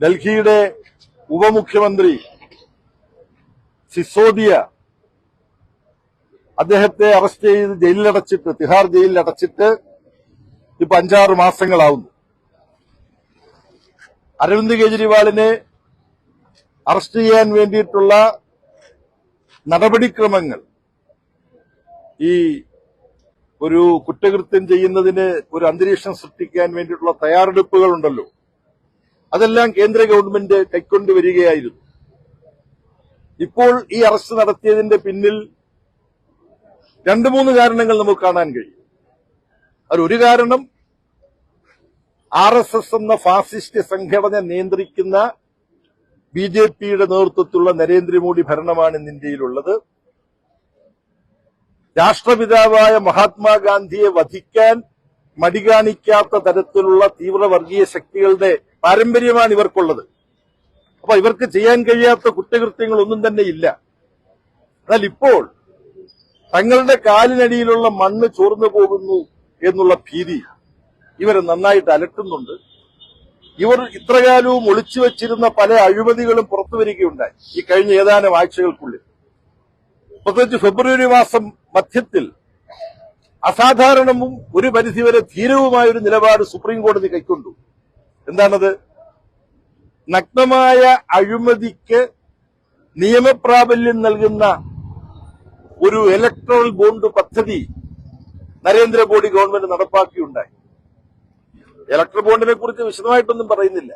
ഡൽഹിയുടെ ഉപമുഖ്യമന്ത്രി സിസോദിയ അദ്ദേഹത്തെ അറസ്റ്റ് ചെയ്ത് ജയിലിലടച്ചിട്ട് തിഹാർ ജയിലിലടച്ചിട്ട് ഇപ്പൊ അഞ്ചാറ് മാസങ്ങളാവുന്നു. അരവിന്ദ് കെജ്രിവാളിനെ അറസ്റ്റ് ചെയ്യാൻ വേണ്ടിയിട്ടുള്ള നടപടിക്രമങ്ങൾ ഈ ഒരു കുറ്റകൃത്യം ചെയ്യുന്നതിന് ഒരു അന്തരീക്ഷം സൃഷ്ടിക്കാൻ വേണ്ടിയിട്ടുള്ള തയ്യാറെടുപ്പുകൾ ഉണ്ടല്ലോ അതെല്ലാം കേന്ദ്ര ഗവൺമെന്റ് കൈക്കൊണ്ടുവരികയായിരുന്നു ഇപ്പോൾ ഈ അറസ്റ്റ് നടത്തിയതിന്റെ പിന്നിൽ രണ്ടു മൂന്ന് കാരണങ്ങൾ നമുക്ക് കാണാൻ കഴിയും. അതിലൊരു കാരണം ആർ എസ് എസ് എന്ന ഫാസിസ്റ്റ് സംഘടന നിയന്ത്രിക്കുന്ന ബി ജെ പിയുടെ നേതൃത്വത്തിലുള്ള നരേന്ദ്രമോദി ഭരണമാണ് ഇന്ന് ഇന്ത്യയിലുള്ളത്. രാഷ്ട്രപിതാവായ മഹാത്മാഗാന്ധിയെ വധിക്കാൻ മടികാണിക്കാത്ത തരത്തിലുള്ള തീവ്രവർഗീയ ശക്തികളുടെ പാരമ്പര്യമാണ് ഇവർക്കുള്ളത്. അപ്പൊ ഇവർക്ക് ചെയ്യാൻ കഴിയാത്ത കുറ്റകൃത്യങ്ങൾ ഒന്നും തന്നെ ഇല്ല. എന്നാൽ ഇപ്പോൾ തങ്ങളുടെ കാലിനടിയിലുള്ള മണ്ണ് ചോർന്നു പോകുന്നു എന്നുള്ള ഭീതി ഇവരെ നന്നായിട്ട് അലട്ടുന്നുണ്ട്. ഇവർ ഇത്രകാലവും ഒളിച്ചു വച്ചിരുന്ന പല അഴിമതികളും പുറത്തു വരികയുണ്ടായി ഈ കഴിഞ്ഞ ഏതാനും ആഴ്ചകൾക്കുള്ളിൽ. പ്രത്യേകിച്ച് ഫെബ്രുവരി മാസം മധ്യത്തിൽ അസാധാരണവും ഒരു പരിധിവരെ ധീരവുമായ ഒരു നിലപാട് സുപ്രീം കോടതി കൈക്കൊണ്ടു. എന്താണത്? നഗ്നമായ അഴിമതിക്ക് നിയമപ്രാബല്യം നൽകുന്ന ഒരു ഇലക്ട്രോൾ ബോണ്ട് പദ്ധതി നരേന്ദ്രമോദി ഗവൺമെന്റ് നടപ്പാക്കിയുണ്ടായി. ഇലക്ട്രൽ ബോണ്ടിനെ കുറിച്ച് വിശദമായിട്ടൊന്നും പറയുന്നില്ല.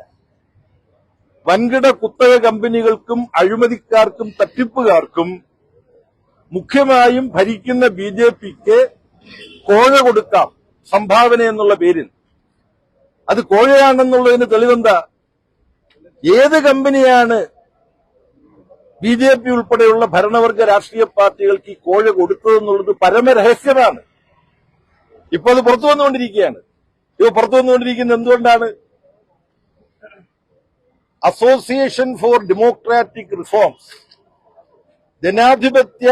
വൻകിട കുത്തക കമ്പനികൾക്കും അഴിമതിക്കാർക്കും തട്ടിപ്പുകാർക്കും മുഖ്യമായും ഭരിക്കുന്ന ബി ജെ പിക്ക് കോഴ കൊടുക്കാം സംഭാവന എന്നുള്ള പേരിൽ. അത് കോഴയാണെന്നുള്ളതിന് തെളിവെന്താ? ഏത് കമ്പനിയാണ് ബി ജെ പി ഉൾപ്പെടെയുള്ള ഭരണവർഗ രാഷ്ട്രീയ പാർട്ടികൾക്ക് ഈ കോഴ കൊടുത്തതെന്നുള്ളത് പരമരഹസ്യമാണ്. ഇപ്പൊ അത് പുറത്തു വന്നുകൊണ്ടിരിക്കുകയാണ്. ഇപ്പൊ പുറത്തു വന്നുകൊണ്ടിരിക്കുന്നത് എന്തുകൊണ്ടാണ്? അസോസിയേഷൻ ഫോർ ഡെമോക്രാറ്റിക് റിഫോംസ് ജനാധിപത്യ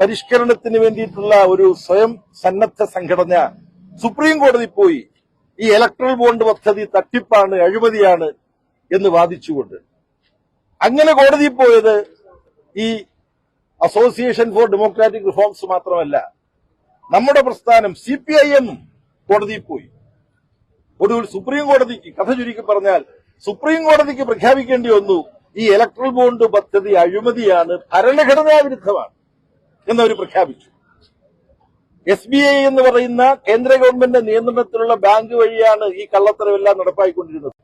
പരിഷ്കരണത്തിന് വേണ്ടിയിട്ടുള്ള ഒരു സ്വയം സന്നദ്ധ സംഘടന സുപ്രീം കോടതി പോയി. ഈ ഇലക്ട്രൽ ബോണ്ട് പദ്ധതി തട്ടിപ്പാണ് അഴിമതിയാണ് എന്ന് വാദിച്ചുകൊണ്ട്. അങ്ങനെ കോടതിയിൽ പോയത് ഈ അസോസിയേഷൻ ഫോർ ഡെമോക്രാറ്റിക് റിഫോംസ് മാത്രമല്ല. നമ്മുടെ പ്രസ്ഥാനം സി പി ഐ എം കോടതിയിൽ പോയി. ഒടുവിൽ സുപ്രീം കോടതിക്ക് കഥ ചുരുക്കി പറഞ്ഞാൽ സുപ്രീം കോടതിക്ക് പ്രഖ്യാപിക്കേണ്ടി വന്നു ഈ ഇലക്ട്രൽ ബോണ്ട് പദ്ധതി അഴിമതിയാണ് ഭരണഘടനാ വിരുദ്ധമാണ് എന്നവർ പ്രഖ്യാപിച്ചു. എസ് ബി ഐ എന്ന് പറയുന്ന കേന്ദ്ര ഗവൺമെന്റ് നിയന്ത്രണത്തിലുള്ള ബാങ്ക് വഴിയാണ് ഈ കള്ളത്തരമെല്ലാം നടപ്പായിക്കൊണ്ടിരുന്നത്.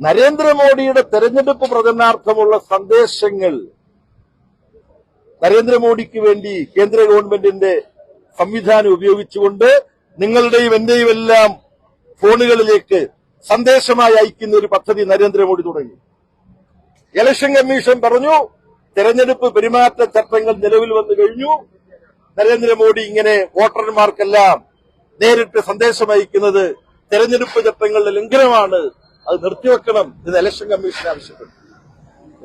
നരേന്ദ്രമോദിയുടെ തെരഞ്ഞെടുപ്പ് പ്രചരണാർത്ഥമുള്ള സന്ദേശങ്ങൾ നരേന്ദ്രമോദിക്ക് വേണ്ടി കേന്ദ്ര ഗവൺമെന്റിന്റെ സംവിധാനം ഉപയോഗിച്ചുകൊണ്ട് നിങ്ങളുടെയും എന്റെയും എല്ലാം ഫോണുകളിലേക്ക് സന്ദേശമായി അയക്കുന്ന ഒരു പദ്ധതി നരേന്ദ്രമോദി തുടങ്ങി. ഇലക്ഷൻ കമ്മീഷൻ പറഞ്ഞു തെരഞ്ഞെടുപ്പ് പെരുമാറ്റ ചട്ടങ്ങൾ നിലവിൽ വന്നു കഴിഞ്ഞു. നരേന്ദ്രമോദി ഇങ്ങനെ വോട്ടർമാർക്കെല്ലാം നേരിട്ട് സന്ദേശം അയക്കുന്നത് തെരഞ്ഞെടുപ്പ് ചട്ടങ്ങളുടെ ലംഘനമാണ്. അത് നിർത്തിവെക്കണം എന്ന് ഇലക്ഷൻ കമ്മീഷൻ ആവശ്യപ്പെട്ടു.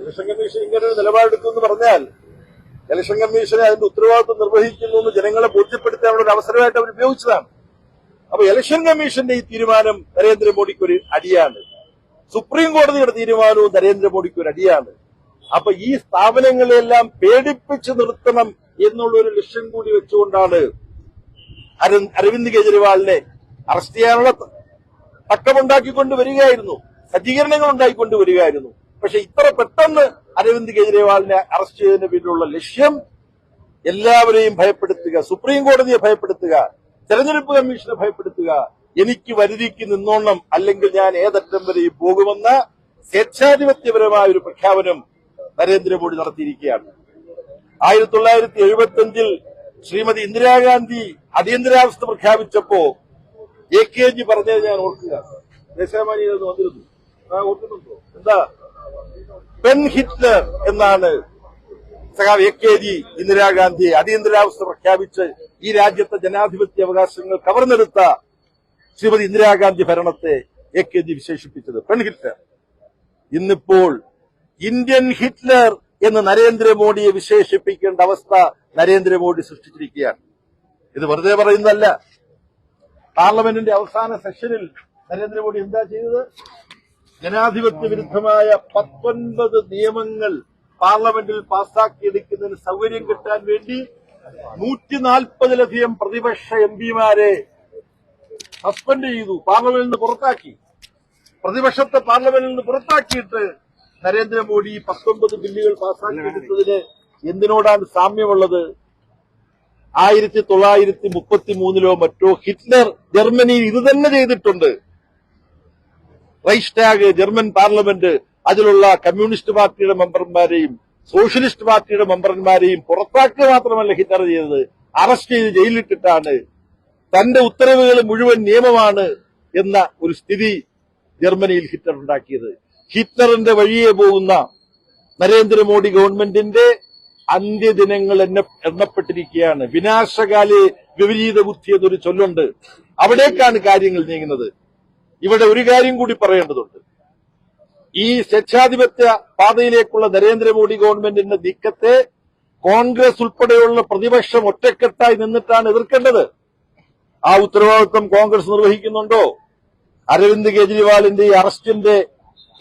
ഇലക്ഷൻ കമ്മീഷൻ ഇങ്ങനെ ഒരു നിലപാടെടുക്കുമെന്ന് പറഞ്ഞാൽ ഇലക്ഷൻ കമ്മീഷനെ അതിന്റെ ഉത്തരവാദിത്വം നിർവഹിക്കുന്നു എന്ന് ജനങ്ങളെ ബോധ്യപ്പെടുത്താനുള്ള ഒരു അവസരമായിട്ട് അവർ ഉപയോഗിച്ചതാണ്. അപ്പൊ ഇലക്ഷൻ കമ്മീഷന്റെ ഈ തീരുമാനം നരേന്ദ്രമോദിക്ക് ഒരു അടിയാണ്. സുപ്രീം കോടതിയുടെ തീരുമാനവും നരേന്ദ്രമോദിക്ക് ഒരു അടിയാണ്. അപ്പൊ ഈ സ്ഥാപനങ്ങളെല്ലാം പേടിപ്പിച്ച് നിർത്തണം എന്നുള്ള ഒരു ലക്ഷ്യം കൂടി വെച്ചുകൊണ്ടാണ് അര- അരവിന്ദ് കെജ്രിവാളിനെ അറസ്റ്റ് ചെയ്യാനുള്ള തക്കമുണ്ടാക്കിക്കൊണ്ട് വരികയായിരുന്നു. സജ്ജീകരണങ്ങൾ ഉണ്ടാക്കിക്കൊണ്ട് വരികയായിരുന്നു. പക്ഷെ ഇത്ര പെട്ടെന്ന് അരവിന്ദ് കെജ്രിവാളിനെ അറസ്റ്റ് ചെയ്തതിന് പിന്നിലുള്ള ലക്ഷ്യം എല്ലാവരെയും ഭയപ്പെടുത്തുക സുപ്രീം കോടതിയെ ഭയപ്പെടുത്തുക തെരഞ്ഞെടുപ്പ് കമ്മീഷനെ ഭയപ്പെടുത്തുക എനിക്ക് വരുതിക്ക് നിന്നോണം അല്ലെങ്കിൽ ഞാൻ ഏതറ്റം വരെയും പോകുമെന്ന സ്വേച്ഛാധിപത്യപരമായ ഒരു പ്രഖ്യാപനം നരേന്ദ്രമോദി നടത്തിയിരിക്കുകയാണ്. ആയിരത്തി തൊള്ളായിരത്തി എഴുപത്തി അഞ്ചിൽ ശ്രീമതി ഇന്ദിരാഗാന്ധി അടിയന്തരാവസ്ഥ പ്രഖ്യാപിച്ചപ്പോ എ കെ ജി പറഞ്ഞത് ഞാൻ ഓർക്കുക ദേശാമാനി വന്നിരുന്നു. ഓർക്കുന്നുണ്ടോ എന്താ? പെൻ ഹിറ്റ്ലർ എന്നാണ് സഖാവ് എ കെ ജി ഇന്ദിരാഗാന്ധി അടിയന്തരാവസ്ഥ പ്രഖ്യാപിച്ച് ഈ രാജ്യത്തെ ജനാധിപത്യ അവകാശങ്ങൾ കവർന്നെടുത്ത ശ്രീമതി ഇന്ദിരാഗാന്ധി ഭരണത്തെ എ കെ ജി വിശേഷിപ്പിച്ചത്. പെൺ ഹിറ്റ്ലർ. ഇന്നിപ്പോൾ ഇന്ത്യൻ ഹിറ്റ്ലർ എന്ന് നരേന്ദ്രമോദിയെ വിശേഷിപ്പിക്കേണ്ട അവസ്ഥ നരേന്ദ്രമോദി സൃഷ്ടിച്ചിരിക്കുകയാണ്. ഇത് വെറുതെ പറയുന്നതല്ല. പാർലമെന്റിന്റെ അവസാന സെഷനിൽ നരേന്ദ്രമോദി എന്താ ചെയ്തത്? ജനാധിപത്യ വിരുദ്ധമായ പത്തൊൻപത് നിയമങ്ങൾ പാർലമെന്റിൽ പാസാക്കിയെടുക്കുന്നതിന് സൗകര്യം കിട്ടാൻ വേണ്ടി നൂറ്റി നാൽപ്പതിലധികം പ്രതിപക്ഷ എം പിമാരെ സസ്പെൻഡ് ചെയ്തു പാർലമെന്റിൽ നിന്ന് പുറത്താക്കി. പ്രതിപക്ഷത്തെ പാർലമെന്റിൽ നിന്ന് പുറത്താക്കിയിട്ട് നരേന്ദ്രമോദി പത്തൊമ്പത് ബില്ലുകൾ പാസാക്കിയെടുത്തതിന് എന്തിനോടാണ് സാമ്യമുള്ളത്? ആയിരത്തി തൊള്ളായിരത്തി മുപ്പത്തി മൂന്നിലോ മറ്റോ ഹിറ്റ്ലർ ജർമ്മനിയിൽ ഇത് തന്നെ ചെയ്തിട്ടുണ്ട്. റൈസ്റ്റാഗ് ജർമ്മൻ പാർലമെന്റ് അതിലുള്ള കമ്മ്യൂണിസ്റ്റ് പാർട്ടിയുടെ മെമ്പർമാരെയും സോഷ്യലിസ്റ്റ് പാർട്ടിയുടെ മെമ്പർമാരെയും പുറത്താക്കുക മാത്രമല്ല ഹിറ്റ്ലർ ചെയ്തത്. അറസ്റ്റ് ചെയ്ത് ജയിലിട്ടിട്ടാണ് തന്റെ ഉത്തരവുകൾ മുഴുവൻ നിയമമാണ് എന്ന ഒരു സ്ഥിതി ജർമ്മനിയിൽ ഹിറ്റ്ലർ ഉണ്ടാക്കിയത്. ഹിറ്റ്ലറിന്റെ വഴിയെ പോകുന്ന നരേന്ദ്രമോദി ഗവൺമെന്റിന്റെ അന്ത്യദിനങ്ങൾ എന്നെ എണ്ണപ്പെട്ടിരിക്കുകയാണ്. വിനാശകാലെ വിപരീത ബുദ്ധി എന്നൊരു ചൊല്ലുണ്ട്. അവിടേക്കാണ് കാര്യങ്ങൾ നീങ്ങുന്നത്. ഇവിടെ ഒരു കാര്യം കൂടി പറയേണ്ടതുണ്ട്. ഈ സ്വേച്ഛാധിപത്യ പാതയിലേക്കുള്ള നരേന്ദ്രമോദി ഗവൺമെന്റിന്റെ നീക്കത്തെ കോൺഗ്രസ് ഉൾപ്പെടെയുള്ള പ്രതിപക്ഷം ഒറ്റക്കെട്ടായി നിന്നിട്ടാണ് എതിർക്കേണ്ടത്. ആ ഉത്തരവാദിത്വം കോൺഗ്രസ് നിർവഹിക്കുന്നുണ്ടോ? അരവിന്ദ് കെജ്രിവാളിന്റെ ഈ അറസ്റ്റിന്റെ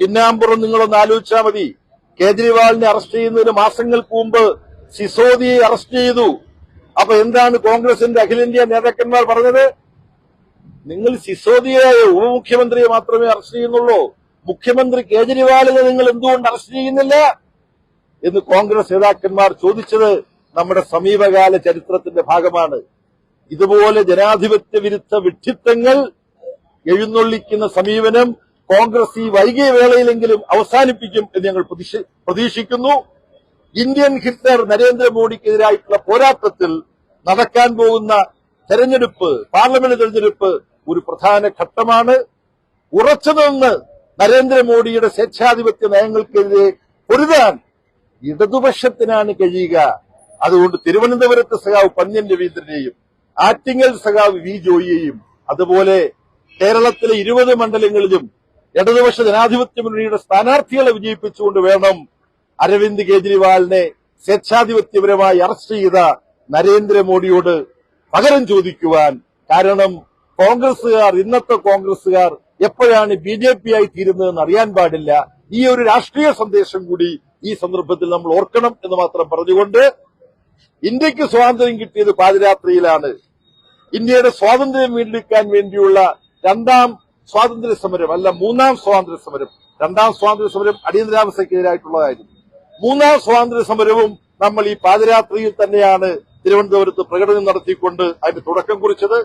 പിന്നാമ്പുറം നിങ്ങളൊന്ന് ആലോചിച്ചാൽ മതി. കേജ്രിവാളിനെ അറസ്റ്റ് ചെയ്യുന്നതിന് മാസങ്ങൾക്ക് മുമ്പ് സിസോദിയെ അറസ്റ്റ് ചെയ്തു. അപ്പൊ എന്താണ് കോൺഗ്രസിന്റെ അഖിലേന്ത്യാ നേതാക്കന്മാർ പറഞ്ഞത്? നിങ്ങൾ സിസോദിയായ ഉപമുഖ്യമന്ത്രിയെ മാത്രമേ അറസ്റ്റ് ചെയ്യുന്നുള്ളൂ. മുഖ്യമന്ത്രി കേജ്രിവാളിനെ നിങ്ങൾ എന്തുകൊണ്ട് അറസ്റ്റ് ചെയ്യുന്നില്ല? എന്ന് കോൺഗ്രസ് നേതാക്കന്മാർ ചോദിച്ചത് നമ്മുടെ സമീപകാല ചരിത്രത്തിന്റെ ഭാഗമാണ്. ഇതുപോലെ ജനാധിപത്യ വിരുദ്ധ വിഡ്ഢിത്തങ്ങൾ എഴുന്നള്ളിക്കുന്ന സമീപനം കോൺഗ്രസ് ഈ വൈകിയ വേളയിലെങ്കിലും അവസാനിപ്പിക്കും എന്ന് ഞങ്ങൾ പ്രതീക്ഷ- പ്രതീക്ഷിക്കുന്നു. ഇന്ത്യൻ ഹിറ്റ്ലർ നരേന്ദ്രമോദിക്കെതിരായിട്ടുള്ള പോരാട്ടത്തിൽ നടക്കാൻ പോകുന്ന തെരഞ്ഞെടുപ്പ് പാർലമെന്റ് തെരഞ്ഞെടുപ്പ് ഒരു പ്രധാന ഘട്ടമാണ്. ഉറച്ചുനിന്ന് നരേന്ദ്രമോദിയുടെ സ്വേച്ഛാധിപത്യ നയങ്ങൾക്കെതിരെ പൊരുതാൻ ഇടതുപക്ഷത്തിനാണ് കഴിയുക. അതുകൊണ്ട് തിരുവനന്തപുരത്ത് സഖാവ് പന്ന്യൻ രവീന്ദ്രനെയും ആറ്റിങ്ങൽ സഖാവ് വി ജോയിയെയും അതുപോലെ കേരളത്തിലെ ഇരുപത് മണ്ഡലങ്ങളിലും ഇടതുപക്ഷ ജനാധിപത്യ മുന്നണിയുടെ സ്ഥാനാർത്ഥികളെ വിജയിപ്പിച്ചുകൊണ്ട് വേണം അരവിന്ദ് കെജ്രിവാളിനെ സ്വേച്ഛാധിപത്യപരമായി അറസ്റ്റ് ചെയ്ത നരേന്ദ്രമോദിയോട് പകരം ചോദിക്കുവാൻ. കാരണം കോൺഗ്രസുകാർ ഇന്നത്തെ കോൺഗ്രസുകാർ എപ്പോഴാണ് ബി ജെ പി ആയി തീരുന്നതെന്ന് അറിയാൻ പാടില്ല. ഈ ഒരു രാഷ്ട്രീയ സന്ദേശം കൂടി ഈ സന്ദർഭത്തിൽ നമ്മൾ ഓർക്കണം എന്ന് മാത്രം പറഞ്ഞുകൊണ്ട് ഇന്ത്യയ്ക്ക് സ്വാതന്ത്ര്യം കിട്ടിയത് പാതിരാത്രിയിലാണ്. ഇന്ത്യയുടെ സ്വാതന്ത്ര്യം വീണ്ടെടുക്കാൻ വേണ്ടിയുള്ള രണ്ടാം സ്വാതന്ത്ര്യ സമരം അല്ല മൂന്നാം സ്വാതന്ത്ര്യ സമരം രണ്ടാം സ്വാതന്ത്ര്യ സമരം അടിയന്തരാവസ്ഥക്കെതിരായിട്ടുള്ളതായിരുന്നു മൂന്നാം സ്വാതന്ത്ര്യ സമരവും നമ്മൾ ഈ പാതിരാത്രിയിൽ തന്നെയാണ് തിരുവനന്തപുരത്ത് പ്രകടനം നടത്തിക്കൊണ്ട് അതിന് തുടക്കം കുറിച്ചത്.